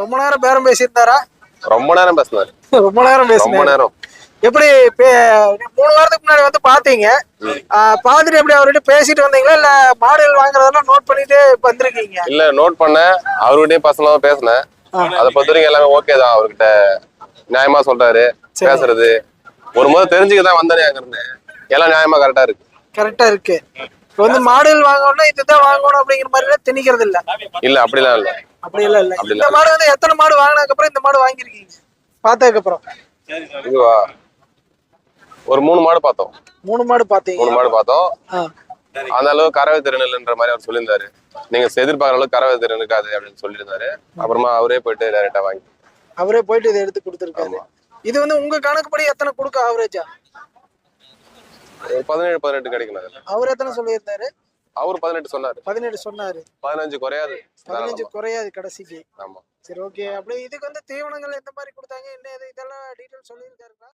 ரொம்ப நேரம் பேரம் பேசியிருந்தாரா? ரொம்ப நேரம் பேசினாரு. ரொம்ப நேரம் ரொம்ப பேசினாரு நேரம். எப்படி மூணு வாரத்துக்கு முன்னாடி வந்து பாத்தீங்க அஹ் பார்த்துட்டு எப்படி அவர்கிட்ட பேசிட்டு வந்தீங்களா? இல்ல மாடுகள் வாங்குறதெல்லாம் நோட் பண்ணிட்டு வந்திருக்கீங்க? இல்ல நோட் பண்ணேன். அவர்கிட்டயும் பர்சனலா பேசினேன். அதை பொறுத்த வரைக்கும் எல்லாமே ஓகே தான். அவர்கிட்ட நியாயமா சொல்றாரு. பேசுறது. ஒரு முறை தெரிஞ்சுக்க தான் வந்தேனே அங்க இருந்து. எல்லாம் நியாயமா கரெக்டா இருக்கு. கரெக்டா இருக்கு. இப்ப வந்து மாடுகள் வாங்கணும்னா இதுதான் வாங்கணும் அப்படிங்கிற மாதிரி திணிக்கிறது இல்ல இல்ல அப்படிலாம் இல்ல. அப்படி எல்லாம் இல்ல. இந்த மாடு வந்து எத்தனை மாடு வாங்கினதுக்கு அப்புறம் இந்த மாடு வாங்கியிருக்கீங்க? பார்த்ததுக்கு அப்புறம் இதுவா? ஒரு மூணு மாடு பார்த்தோம். மூணு மாடு பாத்தீங்க மூணு மாடு பார்த்தோம். ஆ. அந்த அளவு கறவை திறன் இல்லைன்ற மாதிரி அவர் சொல்லியிருந்தாரு. நீங்க எதிர்பார்க்குற அளவுக்கு கறவை திறன் இருக்காது அப்படின்னு சொல்லியிருந்தாரு. அப்புறமா அவரே போயிட்டு டைரக்டா வாங்கி அவரே போயிட்டு இதை எடுத்து கொடுத்துருக்காரு. இது வந்து உங்க கணக்குப்படி எத்தனை கொடுக்க ஆவரேஜா பதினேழு பதினெட்டு கிடைக்கணும் அதுல. அவர் எத்தனை சொல்லியிருந்தாரு? அவரு பதினெட்டு சொன்னாரு. பதினேழு சொன்னாரு. பதினஞ்சு குறையாது. பதினஞ்சு குறையாது கடைசிக்கு. ஆமா. சரி ஓகே அப்படியே இதுக்கு வந்து தீவனங்கள் எந்த மாதிரி கொடுத்தாங்க? என்ன இது? இதெல்லாம் டீட்டெயில் சொல்லியிருக்காருங்களா?